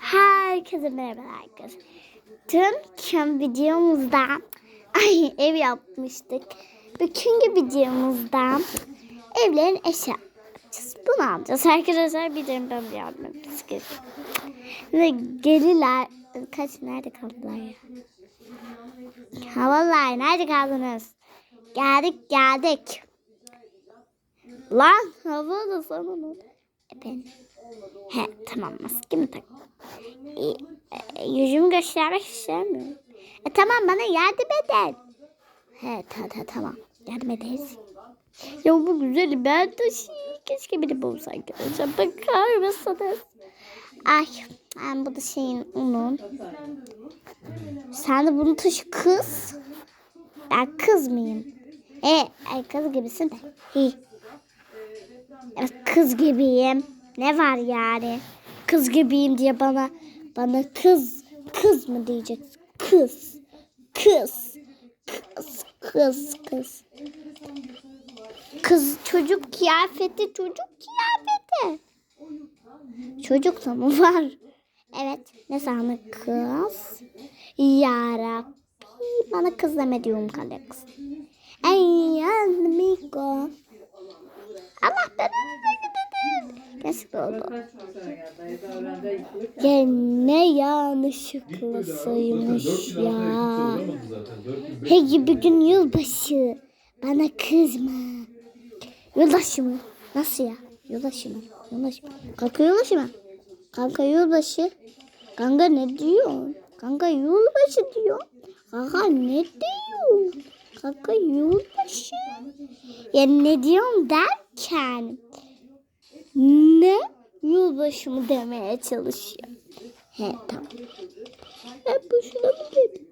Herkese merhaba arkadaşlar. Dün videomuzda ay, ev yapmıştık. Bugünkü videomuzda evlerin eşya yapacağız. Bunu alacağız. Arkadaşlar bilirim ben etmesi gerekiyor. Ve gelirler. Kaç nerede kaldılar ya? Havalar nerede kaldınız? Geldik geldik. Lan hava da sana ne? Efendim. He tamam maskemi tak. E, e, yüzümü göstermek istemiyorum. E tamam bana yardım edin. He ta ta tamam yardım ederiz. Ya bu güzel ben taşıyayım. Keşke beni bulsa arkadaşlar. Bakar mısınız? Ay ben bu da şeyin onun. Sen de bunu taşı kız. Ben kız mıyım? E, ay kız gibisin de. Hi. Evet, kız gibiyim. Ne var yani? Kız gibiyim diye bana bana kız kız mı diyeceksin? Kız. Kız. Kız. Kız. Kız. Kız çocuk kıyafeti çocuk kıyafeti. Çocuk da mı var? Evet. Ne sana kız? Yarabbi. Bana kız deme diyorum Kalex. Ey amigo. Allah belanı Kesin oldu. Ya ne yanlışlıklısıymış ya. Hey bir gün yılbaşı. Bana kızma. Yılbaşı mı? Nasıl ya? Yılbaşı mı? Yılbaşı mı? Kanka yılbaşı mı? Kanka yılbaşı. Kanka ne diyor? Kanka yılbaşı diyor. Kanka ne diyor? Kanka yılbaşı. Ya ne diyorum derken ne yılbaşı mı demeye çalışıyor. He tamam. E boşuna mı dedim?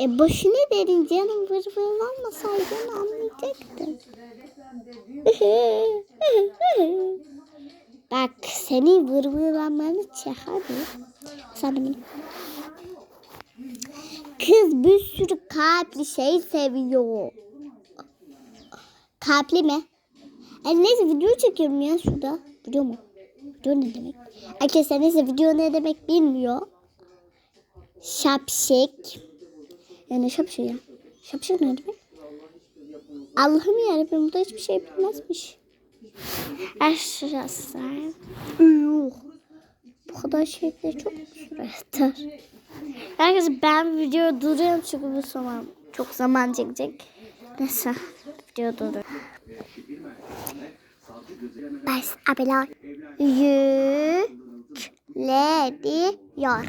E boşuna dedin canım vır vırlanmasaydın anlayacaktın. Bak seni vır vırlanmanı. Sana bunu. Kız bir sürü kalpli şey seviyor. Kalpli mi? E neyse video çekiyorum ya şurada. Video mu? Video ne demek? Arkadaşlar neyse video ne demek bilmiyor. Şapşik. Yani şapşik ya. Şapşik ne demek? Allah'ım yarabbim burada hiçbir şey bilmezmiş. Arkadaşlar. Yuh. Bu kadar şeyde çok süre yeter. Arkadaşlar ben video duruyorum çünkü bu zaman çok zaman çekecek. Neyse video duruyor. Baş abiler yükleniyor.